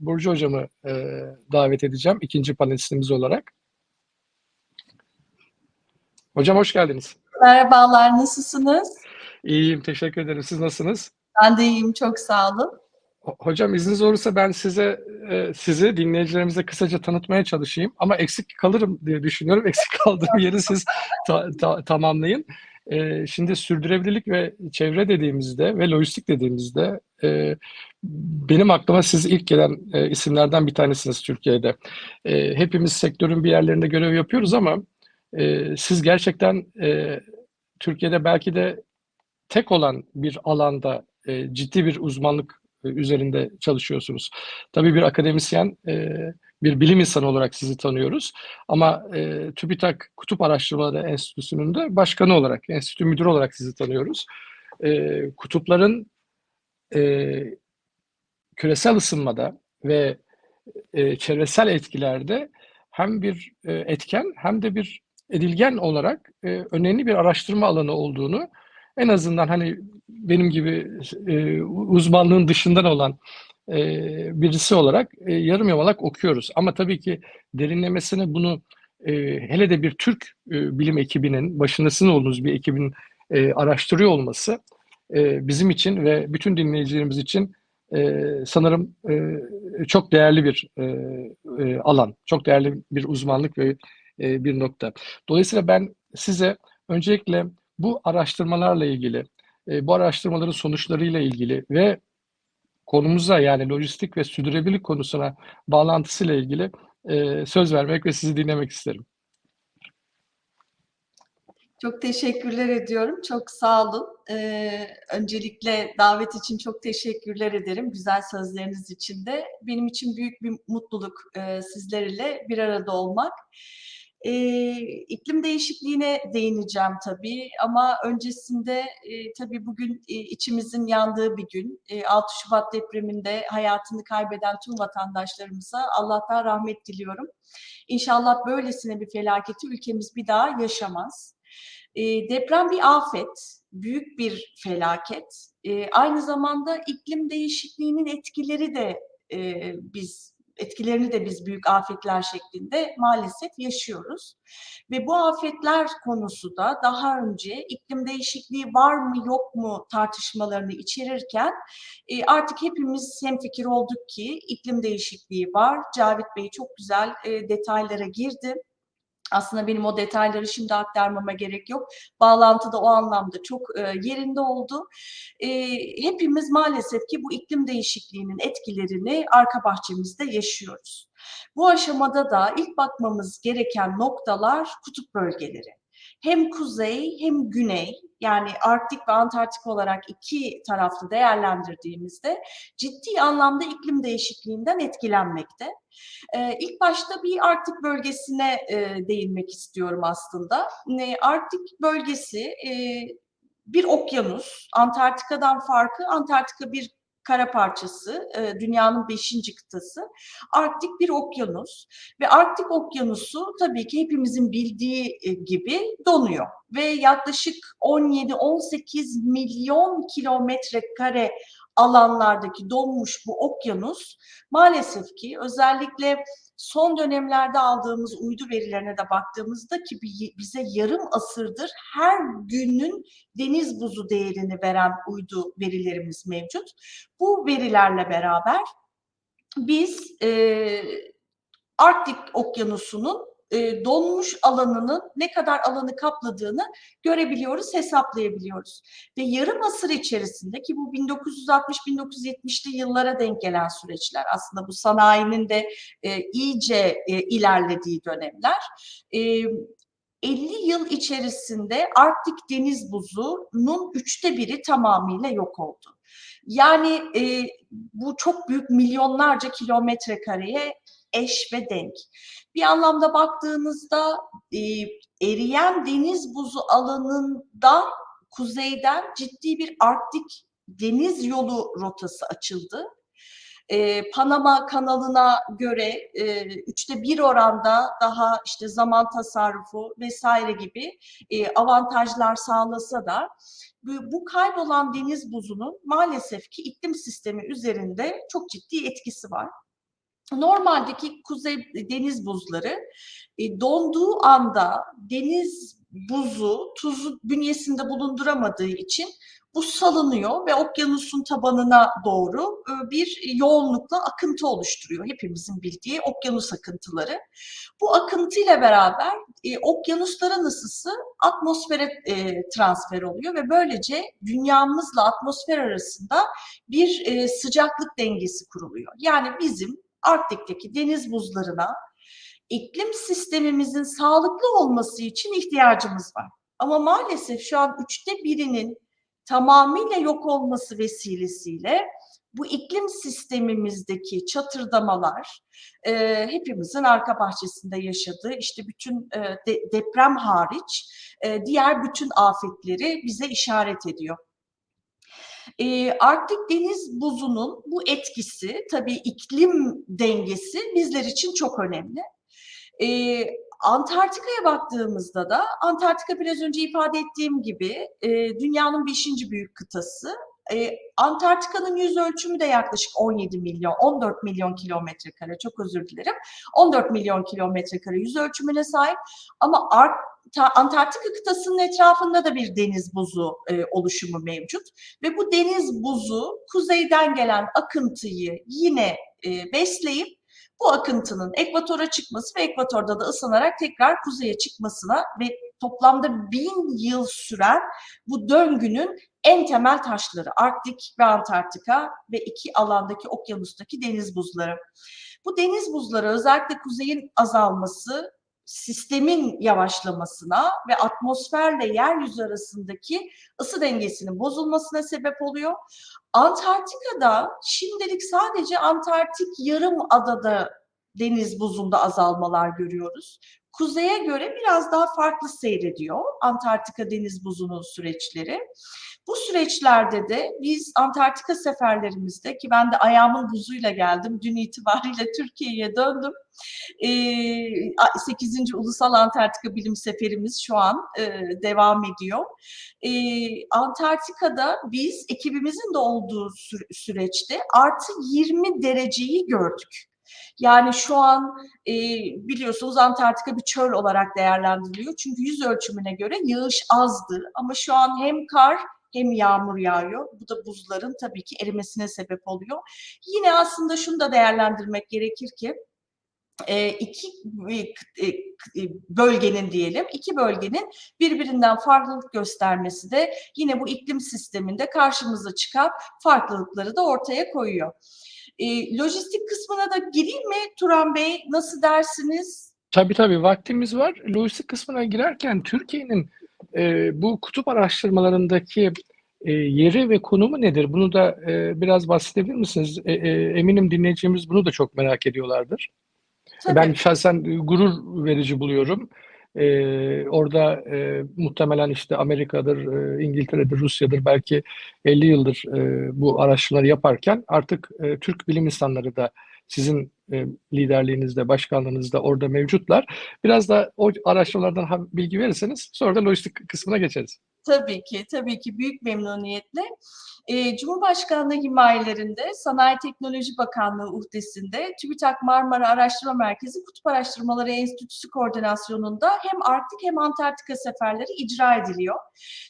Burcu hocamı e, davet edeceğim ikinci panelistimiz olarak. Hocam hoş geldiniz. Merhabalar, nasılsınız? İyiyim, teşekkür ederim. Siz nasılsınız? Ben de iyiyim, çok sağ olun. Ho- Hocam izniniz olursa ben size e, sizi dinleyicilerimize kısaca tanıtmaya çalışayım ama eksik kalırım diye düşünüyorum. Eksik kaldığım yeri siz ta- ta- tamamlayın. Şimdi sürdürülebilirlik ve çevre dediğimizde ve lojistik dediğimizde benim aklıma siz ilk gelen isimlerden bir tanesiniz Türkiye'de. Hepimiz sektörün bir yerlerinde görev yapıyoruz ama siz gerçekten Türkiye'de belki de tek olan bir alanda ciddi bir uzmanlık üzerinde çalışıyorsunuz. Tabii bir akademisyen, e, bir bilim insanı olarak sizi tanıyoruz. Ama e, TÜBİTAK Kutup Araştırmaları Enstitüsü'nün de başkanı olarak, enstitü müdürü olarak sizi tanıyoruz. E, kutupların e, küresel ısınmada ve e, çevresel etkilerde hem bir e, etken hem de bir edilgen olarak e, önemli bir araştırma alanı olduğunu en azından hani benim gibi e, uzmanlığın dışından olan e, birisi olarak e, yarım yamalak okuyoruz. Ama tabii ki derinlemesine bunu e, hele de bir Türk e, bilim ekibinin, başındasının olduğunuz bir ekibin e, araştırıyor olması e, bizim için ve bütün dinleyicilerimiz için e, sanırım e, çok değerli bir e, e, alan, çok değerli bir uzmanlık ve e, bir nokta. Dolayısıyla ben size öncelikle bu araştırmalarla ilgili, e, bu araştırmaların sonuçlarıyla ilgili ve konumuza yani lojistik ve sürdürülebilirlik konusuna bağlantısıyla ilgili e, söz vermek ve sizi dinlemek isterim. Çok teşekkürler ediyorum, çok sağ olun. Ee, öncelikle davet için çok teşekkürler ederim, güzel sözleriniz için de. Benim için büyük bir mutluluk e, sizlerle bir arada olmak. E, iklim değişikliğine değineceğim tabii ama öncesinde e, tabii bugün e, içimizin yandığı bir gün. E, 6 Şubat depreminde hayatını kaybeden tüm vatandaşlarımıza Allah'tan rahmet diliyorum. İnşallah böylesine bir felaketi ülkemiz bir daha yaşamaz. E, deprem bir afet, büyük bir felaket. E, aynı zamanda iklim değişikliğinin etkileri de e, biz etkilerini de biz büyük afetler şeklinde maalesef yaşıyoruz. Ve bu afetler konusu da daha önce iklim değişikliği var mı yok mu tartışmalarını içerirken e, artık hepimiz hemfikir olduk ki iklim değişikliği var. Cavit Bey çok güzel e, detaylara girdi. Aslında benim o detayları şimdi aktarmama gerek yok. Bağlantı da o anlamda çok e, yerinde oldu. E, hepimiz maalesef ki bu iklim değişikliğinin etkilerini arka bahçemizde yaşıyoruz. Bu aşamada da ilk bakmamız gereken noktalar kutup bölgeleri. Hem kuzey hem güney yani Arktik ve Antarktik olarak iki taraflı değerlendirdiğimizde ciddi anlamda iklim değişikliğinden etkilenmekte. Ee, ilk başta bir Arktik bölgesine e, değinmek istiyorum aslında. E, Arktik bölgesi e, bir okyanus. Antarktika'dan farkı Antarktika bir kara parçası, e, dünyanın beşinci kıtası. Arktik bir okyanus ve Arktik okyanusu tabii ki hepimizin bildiği e, gibi donuyor ve yaklaşık 17-18 milyon kilometre kare alanlardaki donmuş bu okyanus maalesef ki özellikle son dönemlerde aldığımız uydu verilerine de baktığımızda ki bize yarım asırdır her günün deniz buzu değerini veren uydu verilerimiz mevcut. Bu verilerle beraber biz e, Arktik Okyanusu'nun e, donmuş alanının ne kadar alanı kapladığını görebiliyoruz, hesaplayabiliyoruz. Ve yarım asır içerisinde ki bu 1960-1970'li yıllara denk gelen süreçler aslında bu sanayinin de e, iyice e, ilerlediği dönemler. E, 50 yıl içerisinde Arktik deniz buzunun üçte biri tamamıyla yok oldu. Yani e, bu çok büyük milyonlarca kilometre kareye eş ve denk. Bir anlamda baktığınızda e, eriyen deniz buzu alanından kuzeyden ciddi bir Arktik deniz yolu rotası açıldı. E, Panama kanalına göre e, üçte bir oranda daha işte zaman tasarrufu vesaire gibi e, avantajlar sağlasa da bu, bu kaybolan deniz buzunun maalesef ki iklim sistemi üzerinde çok ciddi etkisi var. normaldeki kuzey deniz buzları e, donduğu anda deniz buzu, tuzu bünyesinde bulunduramadığı için bu salınıyor ve okyanusun tabanına doğru e, bir yoğunlukla akıntı oluşturuyor. Hepimizin bildiği okyanus akıntıları. Bu akıntıyla beraber e, okyanusların ısısı atmosfere e, transfer oluyor ve böylece dünyamızla atmosfer arasında bir e, sıcaklık dengesi kuruluyor. Yani bizim Arktik'teki deniz buzlarına iklim sistemimizin sağlıklı olması için ihtiyacımız var. Ama maalesef şu an üçte birinin tamamıyla yok olması vesilesiyle bu iklim sistemimizdeki çatırdamalar e, hepimizin arka bahçesinde yaşadığı işte bütün e, de, deprem hariç e, diğer bütün afetleri bize işaret ediyor. E, Arktik deniz buzunun bu etkisi tabii iklim dengesi bizler için çok önemli. E, Antarktika'ya baktığımızda da Antarktika biraz önce ifade ettiğim gibi e, dünyanın beşinci büyük kıtası. E, Antarktika'nın yüz ölçümü de yaklaşık 17 milyon, 14 milyon kilometre kare. Çok özür dilerim. 14 milyon kilometre kare yüz ölçümüne sahip. Ama Art Antarktika kıtasının etrafında da bir deniz buzu e, oluşumu mevcut ve bu deniz buzu kuzeyden gelen akıntıyı yine e, besleyip bu akıntının ekvatora çıkması ve ekvatorda da ısınarak tekrar kuzeye çıkmasına ve toplamda bin yıl süren bu döngünün en temel taşları Arktik ve Antarktika ve iki alandaki okyanustaki deniz buzları. Bu deniz buzları özellikle kuzeyin azalması sistemin yavaşlamasına ve atmosferle yeryüzü arasındaki ısı dengesinin bozulmasına sebep oluyor. Antarktika'da şimdilik sadece Antarktik yarım adada deniz buzunda azalmalar görüyoruz. Kuzeye göre biraz daha farklı seyrediyor Antarktika deniz buzunun süreçleri. Bu süreçlerde de biz Antarktika seferlerimizde ki ben de ayağımın buzuyla geldim. Dün itibariyle Türkiye'ye döndüm. 8. Ulusal Antarktika Bilim Seferimiz şu an devam ediyor. Antarktika'da biz ekibimizin de olduğu süreçte artı 20 dereceyi gördük. Yani şu an e, biliyorsunuz Antarktika bir çöl olarak değerlendiriliyor. Çünkü yüz ölçümüne göre yağış azdı. Ama şu an hem kar hem yağmur yağıyor. Bu da buzların tabii ki erimesine sebep oluyor. Yine aslında şunu da değerlendirmek gerekir ki iki bölgenin diyelim, iki bölgenin birbirinden farklılık göstermesi de yine bu iklim sisteminde karşımıza çıkan farklılıkları da ortaya koyuyor. E, lojistik kısmına da gireyim mi Turan Bey? Nasıl dersiniz? Tabii tabii vaktimiz var. Lojistik kısmına girerken Türkiye'nin e, bu kutup araştırmalarındaki e, yeri ve konumu nedir? Bunu da e, biraz bahsedebilir misiniz? E, e, eminim dinleyicilerimiz bunu da çok merak ediyorlardır. Tabii. Ben şahsen gurur verici buluyorum. Ee, orada e, muhtemelen işte Amerika'dır, e, İngiltere'dir, Rusya'dır belki 50 yıldır e, bu araştırmaları yaparken artık e, Türk bilim insanları da sizin e, liderliğinizde, başkanlığınızda orada mevcutlar. Biraz da o araştırmalardan bilgi verirseniz sonra da lojistik kısmına geçeriz. Tabii ki, tabii ki büyük memnuniyetle. Cumhurbaşkanlığı himayelerinde Sanayi Teknoloji Bakanlığı uhdesinde TÜBİTAK Marmara Araştırma Merkezi Kutup Araştırmaları Enstitüsü koordinasyonunda hem Arktik hem Antarktika seferleri icra ediliyor.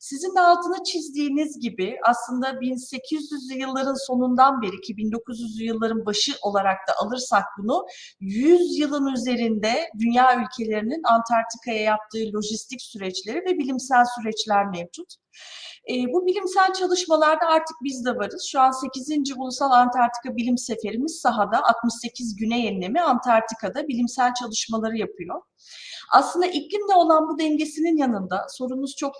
Sizin de altını çizdiğiniz gibi aslında 1800'lü yılların sonundan beri ki 1900'lü yılların başı olarak da alırsak bunu 100 yılın üzerinde dünya ülkelerinin Antarktika'ya yaptığı lojistik süreçleri ve bilimsel süreçler mevcut. E, bu bilimsel çalışmalarda artık biz de varız. Şu an 8. Ulusal Antarktika Bilim Seferimiz sahada 68 Güney Enlemi Antarktika'da bilimsel çalışmaları yapıyor. Aslında iklimle olan bu dengesinin yanında sorunuz çok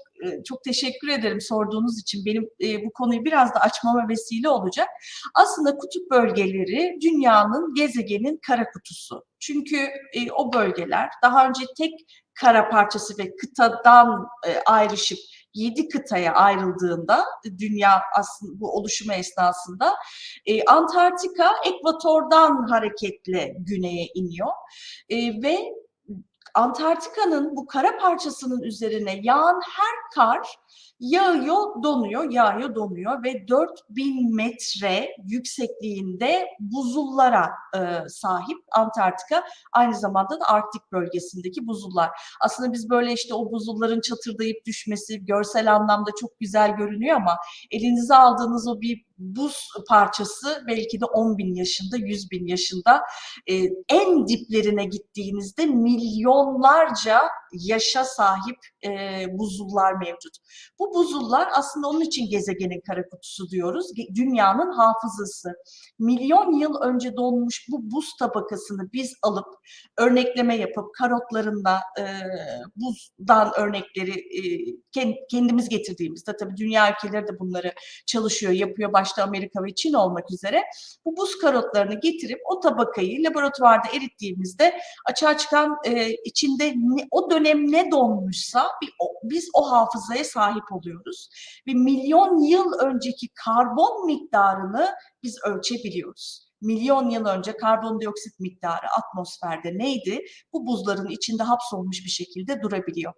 çok teşekkür ederim sorduğunuz için benim e, bu konuyu biraz da açmama vesile olacak. Aslında kutup bölgeleri dünyanın gezegenin kara kutusu. Çünkü e, o bölgeler daha önce tek kara parçası ve kıtadan e, ayrışıp yedi kıtaya ayrıldığında dünya aslında bu oluşumu esnasında e, Antarktika ekvatordan hareketle güneye iniyor. E, ve Antarktika'nın bu kara parçasının üzerine yağan her kar Yağıyor, donuyor, yağıyor, donuyor ve 4000 metre yüksekliğinde buzullara e, sahip Antarktika. Aynı zamanda da Arktik bölgesindeki buzullar. Aslında biz böyle işte o buzulların çatırdayıp düşmesi görsel anlamda çok güzel görünüyor ama elinize aldığınız o bir buz parçası belki de 10 bin yaşında, 100 bin yaşında e, en diplerine gittiğinizde milyonlarca yaşa sahip e, buzullar mevcut. Bu buzullar aslında onun için gezegenin kara kutusu diyoruz. Dünyanın hafızası. Milyon yıl önce donmuş bu buz tabakasını biz alıp örnekleme yapıp karotlarında e, buzdan örnekleri e, ken- kendimiz getirdiğimizde tabii dünya ülkeleri de bunları çalışıyor, yapıyor başta Amerika ve Çin olmak üzere. Bu buz karotlarını getirip o tabakayı laboratuvarda erittiğimizde açığa çıkan e, içinde ne, o dönem ne donmuşsa bir, biz o hafızaya sahip oluyoruz. Ve milyon yıl önceki karbon miktarını biz ölçebiliyoruz. Milyon yıl önce karbondioksit miktarı atmosferde neydi? Bu buzların içinde hapsolmuş bir şekilde durabiliyor.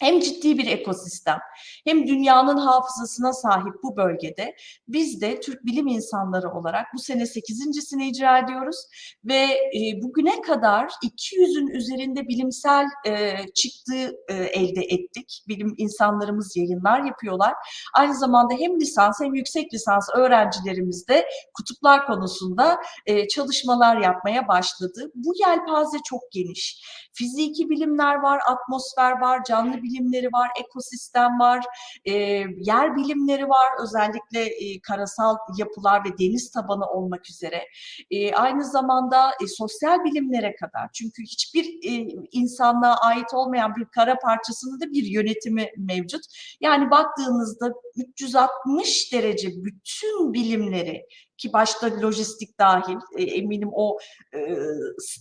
Hem ciddi bir ekosistem, hem dünyanın hafızasına sahip bu bölgede biz de Türk bilim insanları olarak bu sene 8.sini icra ediyoruz ve e, bugüne kadar 200'ün üzerinde bilimsel e, çıktı e, elde ettik. Bilim insanlarımız yayınlar yapıyorlar. Aynı zamanda hem lisans hem yüksek lisans öğrencilerimiz de kutuplar konusunda e, çalışmalar yapmaya başladı. Bu yelpaze çok geniş. Fiziki bilimler var, atmosfer var, canlı bilimleri var, ekosistem var, e, yer bilimleri var. Özellikle e, karasal yapılar ve deniz tabanı olmak üzere. E, aynı zamanda e, sosyal bilimlere kadar. Çünkü hiçbir e, insanlığa ait olmayan bir kara parçasının da bir yönetimi mevcut. Yani baktığınızda 360 derece bütün bilimleri ki başta lojistik dahil e, eminim o e,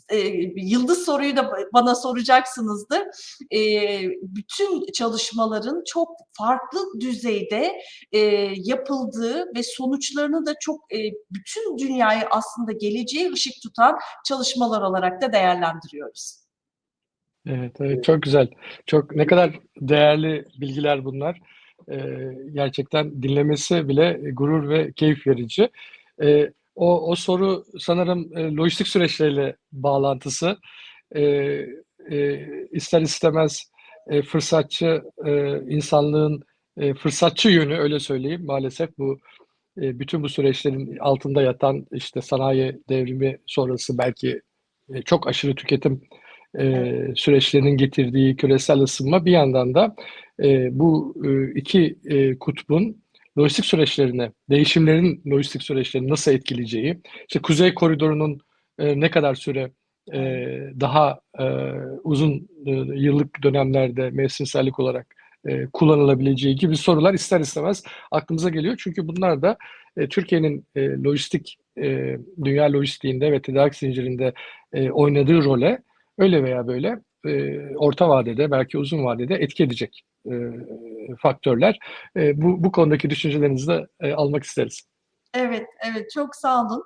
e, yıldız soruyu da bana soracaksınızdır. E, bütün çalışmaların çok farklı düzeyde e, yapıldığı ve sonuçlarını da çok e, bütün dünyayı aslında geleceğe ışık tutan çalışmalar olarak da değerlendiriyoruz. Evet, evet çok güzel. Çok ne kadar değerli bilgiler bunlar. Ee, gerçekten dinlemesi bile gurur ve keyif verici. Ee, o, o soru sanırım e, lojistik süreçleriyle bağlantısı. Ee, e, ister istemez e, fırsatçı e, insanlığın e, fırsatçı yönü öyle söyleyeyim maalesef bu e, bütün bu süreçlerin altında yatan işte sanayi devrimi sonrası belki e, çok aşırı tüketim e, süreçlerinin getirdiği küresel ısınma bir yandan da e, bu e, iki e, kutbun lojistik süreçlerine, değişimlerin lojistik süreçlerini nasıl etkileyeceği, işte Kuzey Koridoru'nun e, ne kadar süre e, daha e, uzun e, yıllık dönemlerde mevsimsellik olarak e, kullanılabileceği gibi sorular ister istemez aklımıza geliyor. Çünkü bunlar da e, Türkiye'nin e, lojistik, e, dünya lojistiğinde ve tedarik zincirinde e, oynadığı role öyle veya böyle e, orta vadede belki uzun vadede etki edecek e, faktörler. E, bu, bu konudaki düşüncelerinizi de e, almak isteriz. Evet, evet çok sağ olun.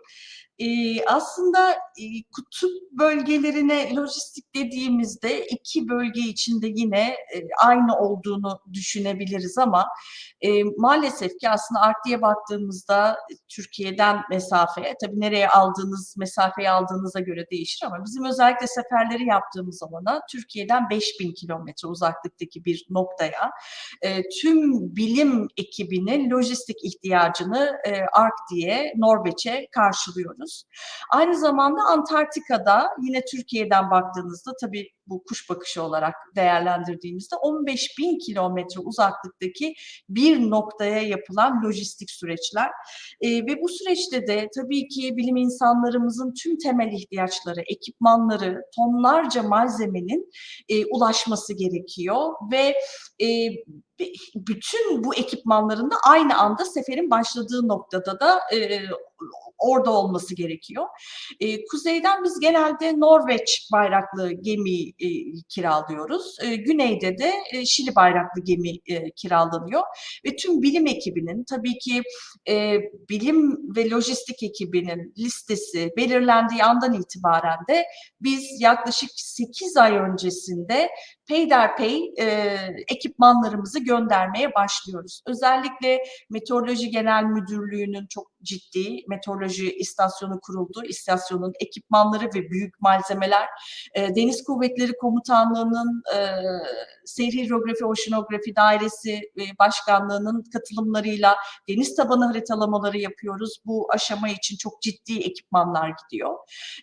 Ee, aslında e, kutup bölgelerine lojistik dediğimizde iki bölge içinde yine e, aynı olduğunu düşünebiliriz ama e, maalesef ki aslında Arktik'e baktığımızda e, Türkiye'den mesafeye, tabii nereye aldığınız, mesafeyi aldığınıza göre değişir ama bizim özellikle seferleri yaptığımız zamana Türkiye'den 5000 kilometre uzaklıktaki bir noktaya e, tüm bilim ekibinin lojistik ihtiyacını e, Arktik'e, Norveç'e karşılıyoruz. Aynı zamanda Antarktika'da yine Türkiye'den baktığınızda tabii bu kuş bakışı olarak değerlendirdiğimizde 15 bin kilometre uzaklıktaki bir noktaya yapılan lojistik süreçler. E, ve bu süreçte de tabii ki bilim insanlarımızın tüm temel ihtiyaçları, ekipmanları, tonlarca malzemenin e, ulaşması gerekiyor ve e, bütün bu ekipmanların da aynı anda seferin başladığı noktada da e, orada olması gerekiyor. E, kuzeyden biz genelde Norveç bayraklı gemi kiralıyoruz. E, güneyde de e, Şili bayraklı gemi e, kiralanıyor. Ve tüm bilim ekibinin tabii ki e, bilim ve lojistik ekibinin listesi belirlendiği andan itibaren de biz yaklaşık 8 ay öncesinde peyderpey e, ekipmanlarımızı göndermeye başlıyoruz. Özellikle Meteoroloji Genel Müdürlüğü'nün çok ciddi meteoroloji istasyonu kuruldu. İstasyonun ekipmanları ve büyük malzemeler e, Deniz Kuvvetleri Komutanlığı'nın e, Seyir Hidrografi Oşinografi Dairesi e, Başkanlığı'nın katılımlarıyla deniz tabanı haritalamaları yapıyoruz. Bu aşama için çok ciddi ekipmanlar gidiyor.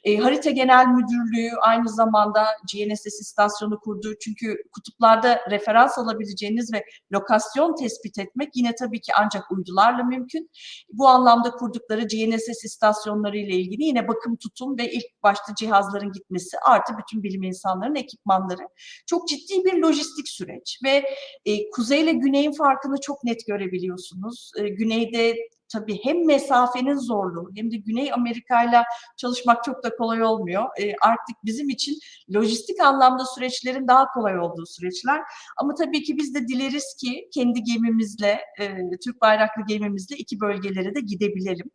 E, Harita Genel Müdürlüğü aynı zamanda GNSS istasyonu kurdu. Çünkü kutuplarda referans alabileceğiniz ve lokasyon tespit etmek yine tabii ki ancak uydularla mümkün. Bu anlamda kurdukları GNSS istasyonları ile ilgili yine bakım tutum ve ilk başta cihazların gitmesi artı bütün bilim insanlarının ekipmanları. Çok ciddi bir lojistik süreç ve e, kuzeyle güneyin farkını çok net görebiliyorsunuz. E, güneyde tabii hem mesafenin zorluğu hem de Güney Amerika ile çalışmak çok da kolay olmuyor. E, Arktik bizim için lojistik anlamda süreçlerin daha kolay olduğu süreçler. Ama tabii ki biz de dileriz ki kendi gemimizle, e, Türk bayraklı gemimizle iki bölgelere de gidebilelim.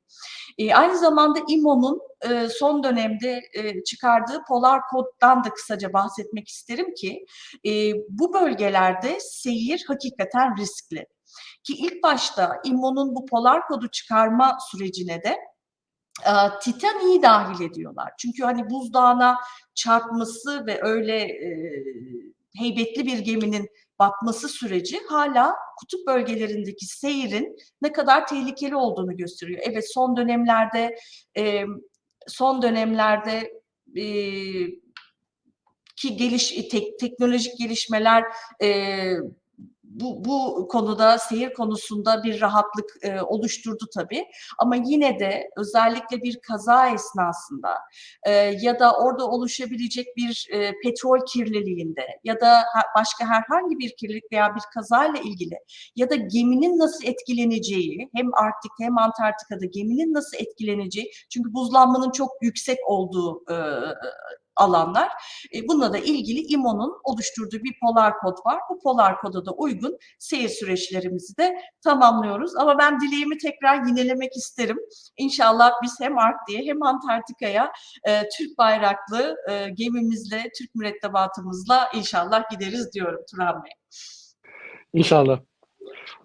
E, aynı zamanda İMO'nun e, son dönemde e, çıkardığı Polar Kod'dan da kısaca bahsetmek isterim ki e, bu bölgelerde seyir hakikaten riskli. Ki ilk başta İMO'nun bu Polar Kod'u çıkarma sürecine de e, Titanic'i dahil ediyorlar. Çünkü hani buzdağına çarpması ve öyle e, heybetli bir geminin batması süreci hala kutup bölgelerindeki seyrin ne kadar tehlikeli olduğunu gösteriyor. Evet son dönemlerde e, son dönemlerde e, ki geliş tek, teknolojik gelişmeler e, bu, bu konuda seyir konusunda bir rahatlık e, oluşturdu tabii. Ama yine de özellikle bir kaza esnasında e, ya da orada oluşabilecek bir e, petrol kirliliğinde ya da başka herhangi bir kirlilik veya bir kazayla ilgili ya da geminin nasıl etkileneceği hem Arktik'te hem Antarktika'da geminin nasıl etkileneceği çünkü buzlanmanın çok yüksek olduğu e, alanlar. E, bununla da ilgili İMO'nun oluşturduğu bir polar kod var. Bu polar koda da uygun seyir süreçlerimizi de tamamlıyoruz. Ama ben dileğimi tekrar yinelemek isterim. İnşallah biz hem Arktik'e hem Antarktika'ya e, Türk bayraklı e, gemimizle, Türk mürettebatımızla inşallah gideriz diyorum Turan Bey. İnşallah.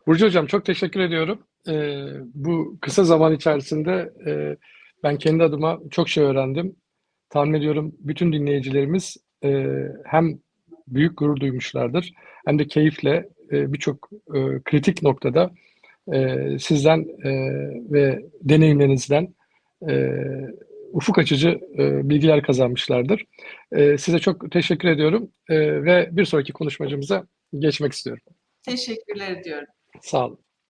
Burcu Hocam çok teşekkür ediyorum. Ee, bu kısa zaman içerisinde e, ben kendi adıma çok şey öğrendim. Tahmin ediyorum bütün dinleyicilerimiz e, hem büyük gurur duymuşlardır hem de keyifle e, birçok e, kritik noktada e, sizden e, ve deneyimlerinizden e, ufuk açıcı e, bilgiler kazanmışlardır. E, size çok teşekkür ediyorum e, ve bir sonraki konuşmacımıza geçmek istiyorum. Teşekkürler ediyorum. Sağ olun.